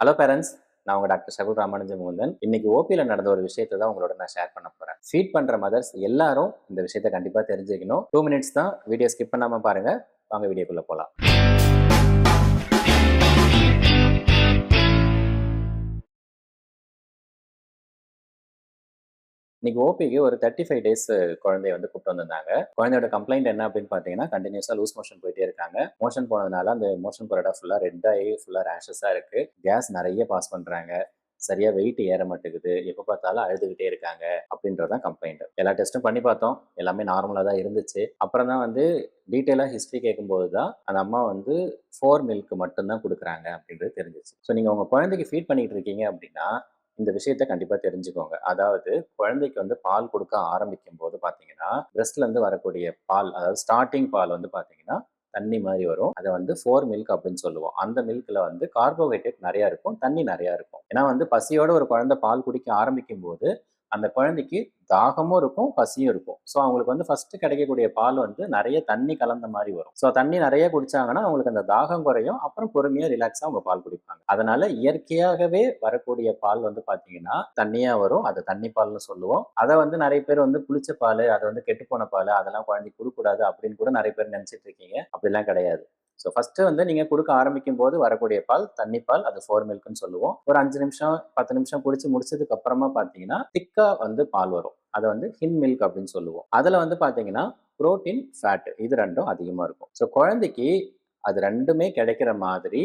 Hello parents நான் உங்க doctor Sakul Ramanujam Mukundan இன்னைக்கு ஓபியில் நடந்த ஒரு விஷயத்தை தான் உங்களோட நான் ஷேர் பண்ண போறேன். ஃபீட் பண்ற மதர்ஸ் எல்லாரும் இந்த விஷயத்தை கண்டிப்பா தெரிஞ்சுக்கணும். டூ மினிட்ஸ் தான் வீடியோ ஸ்கிப் பண்ணாம பாருங்க. வாங்க வீடியோக்குள்ள போகலாம் இன்னைக்கு ஓபிக்கு ஒரு தேர்ட்டி ஃபைவ் டேஸ் குழந்தைய வந்து கூப்பிட்டு வந்திருந்தாங்க. குழந்தையோட கம்ப்ளைண்ட் என்ன அப்படின்னு பார்த்தீங்கன்னா கண்டினியூஸாக லூஸ் மோஷன் போயிட்டே இருக்காங்க. மோஷன் போனதுனால அந்த மோஷன் போகிற இடம் ஃபுல்லாக ரெட் ஆகி ஃபுல்லாக ரேஷஸாக இருக்கு. கேஸ் நிறைய பாஸ் பண்ணுறாங்க சரியா வெயிட் ஏற மாட்டேங்குது. எப்போ பார்த்தாலும் அழுதுகிட்டே இருக்காங்க அப்படின்றதான் கம்ப்ளைண்ட் எல்லா டெஸ்ட்டும் பண்ணி பார்த்தோம். எல்லாமே நார்மலாக தான் இருந்துச்சு. அப்புறம் தான் வந்து டீட்டெயிலாக ஹிஸ்ட்ரி கேட்கும்போது தான் அந்த அம்மா வந்து ஃபோர் மில்க் மட்டும்தான் கொடுக்குறாங்க அப்படின்றது தெரிஞ்சிச்சு. ஸோ நீங்கள் உங்கள் குழந்தைக்கு ஃபீட் பண்ணிகிட்டு இருக்கீங்க அப்படின்னா இந்த விஷயத்த கண்டிப்பாக தெரிஞ்சுக்கோங்க. அதாவது குழந்தைக்கு வந்து பால் கொடுக்க ஆரம்பிக்கும் போது பார்த்தீங்கன்னா பிரஸ்ட்லேருந்து வரக்கூடிய பால் அதாவது ஸ்டார்டிங் பால் வந்து பார்த்தீங்கன்னா தண்ணி மாதிரி வரும். அதை வந்து ஃபோர் மில்க் அப்படின்னு சொல்லுவோம். அந்த மில்கில் வந்து கார்போஹைட்ரேட் நிறையா இருக்கும் தண்ணி நிறையா இருக்கும். ஏன்னா வந்து பசியோட ஒரு குழந்தை பால் குடிக்க ஆரம்பிக்கும் போது அந்த குழந்தைக்கு தாகமும் இருக்கும் பசியும் இருக்கும். ஸோ அவங்களுக்கு வந்து ஃபர்ஸ்ட் கிடைக்கக்கூடிய பால் வந்து நிறைய தண்ணி கலந்த மாதிரி வரும். ஸோ தண்ணி நிறைய குடிச்சாங்கன்னா அவங்களுக்கு அந்த தாகம் குறையும் அப்புறம் பொறுமையாக ரிலாக்ஸாக அவங்க பால் குடிப்பாங்க. அதனால இயற்கையாகவே வரக்கூடிய பால் வந்து பார்த்தீங்கன்னா தண்ணியாக வரும். அது தண்ணி பால்னு சொல்லுவோம். அதை வந்து நிறைய பேர் வந்து புளிச்ச பால் அதை வந்து கெட்டுப்போன பால் அதெல்லாம் குழந்தைக்கு கொடுக்கூடாது அப்படின்னு கூட நிறைய பேர் நினச்சிட்டு இருக்கீங்க. அப்படிலாம் கிடையாது. ஸோ ஃபஸ்ட்டு வந்து நீங்கள் கொடுக்க ஆரம்பிக்கும் போது வரக்கூடிய பால் தண்ணி பால் அது ஃபோர் மில்க்னு சொல்லுவோம். ஒரு அஞ்சு நிமிஷம் பத்து நிமிஷம் குடிச்சு முடிச்சதுக்கு அப்புறமா பார்த்தீங்கன்னா திக்காக வந்து பால் வரும். அதை வந்து ஹின் மில்க் அப்படின்னு சொல்லுவோம். அதில் வந்து பார்த்தீங்கன்னா புரோட்டீன் ஃபேட் இது ரெண்டும் அதிகமாக இருக்கும். ஸோ குழந்தைக்கு அது ரெண்டுமே கிடைக்கிற மாதிரி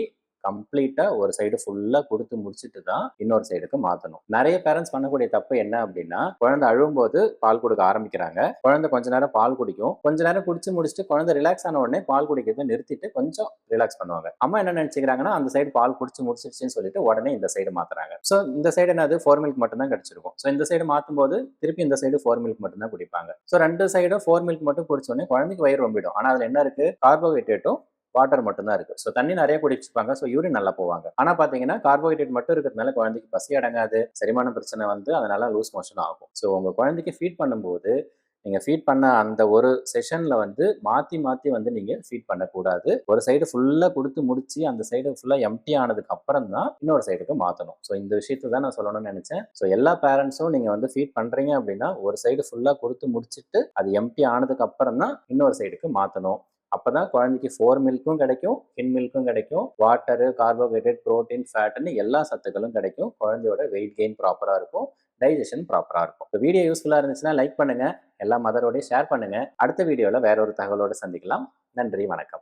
கம்ப்ளீட்டா ஒரு சைடு ஃபுல்லா கொடுத்து முடிச்சுட்டு தான் இன்னொரு சைடுக்கு மாத்தணும். நிறைய பேரண்ட்ஸ் பண்ணக்கூடிய தப்பு என்ன அப்படின்னா குழந்தை அழும்போது பால் கொடுக்க ஆரம்பிக்கிறாங்க. குழந்தை கொஞ்ச நேரம் பால் குடிக்கும். கொஞ்ச நேரம் குடிச்சு முடிச்சுட்டு குழந்தை ரிலாக்ஸ் ஆன உடனே பால் குடிக்கிறத நிறுத்திட்டு கொஞ்சம் ரிலாக்ஸ் பண்ணுவாங்க. அம்மா என்ன நினைச்சுக்கிறாங்கன்னா அந்த சைடு பால் குடிச்சு முடிச்சிருச்சுன்னு சொல்லிட்டு உடனே இந்த சைடு மாத்துறாங்க. ஸோ இந்த சைடு என்னது? ஃபோர் மில்க் மட்டும் தான் கிடைச்சிருக்கும். ஸோ இந்த சைடு மாத்தும் போது திருப்பி இந்த சைடு ஃபோர் மில்க் மட்டும் தான் குடிப்பாங்க. ஸோ ரெண்டு சைடும் ஃபோர் மில்க் மட்டும் குடிச்ச உடனே குழந்தைக்கு வயிறு ரொம்பிடும். ஆனா அதுல என்ன இருக்கு? கார்போஹைட்ரேட்டும் வாட்டர் மட்டும்தான் இருக்குது இருக்கு. ஸோ தண்ணி நிறைய குடிச்சுப்பாங்க ஸோ யூரின் நல்லா போவாங்க. ஆனா பாத்தீங்கன்னா கார்போஹைட்ரேட் மட்டும் இருக்கிறதுனால குழந்தைக்கு பசி அடங்காது செரிமான பிரச்சனை வந்து அதனால லூஸ் மோஷன் ஆகும். ஸோ உங்க குழந்தைக்கு ஃபீட் பண்ணும்போது நீங்க ஃபீட் பண்ண அந்த ஒரு செஷன்ல வந்து மாத்தி மாத்தி வந்து நீங்க ஃபீட் பண்ணக்கூடாது. ஒரு சைடு ஃபுல்லா கொடுத்து முடிச்சு அந்த சைடு ஃபுல்லா எம்டி ஆனதுக்கு அப்புறம் தான் இன்னொரு சைடுக்கு மாத்தணும். ஸோ இந்த விஷயத்தை தான் நான் சொல்லணும்னு நினைச்சேன். ஸோ எல்லா பேரண்ட்ஸும் நீங்க வந்து ஃபீட் பண்றீங்க அப்படின்னா ஒரு சைடு ஃபுல்லா கொடுத்து முடிச்சுட்டு அது எம்டி ஆனதுக்கு அப்புறம் தான் இன்னொரு சைடுக்கு அப்போ தான் குழந்தைக்கு ஃபோர் மில்க்கும் கிடைக்கும் கின் மில்க்கும் கிடைக்கும் வாட்டரு கார்போஹைட்ரேட் ப்ரோட்டீன் ஃபேட்னு எல்லா சத்துக்களும் கிடைக்கும். குழந்தையோட வெயிட் கெயின் ப்ராப்பராக இருக்கும் டைஜஷன் ப்ராப்பராக இருக்கும். இப்போ வீடியோ யூஸ்ஃபுல்லாக இருந்துச்சுன்னா லைக் பண்ணுங்கள் எல்லா மதரோடையும் ஷேர் பண்ணுங்கள் அடுத்த வீடியோவில் வேற ஒரு தகவலோடு சந்திக்கலாம். நன்றி வணக்கம்.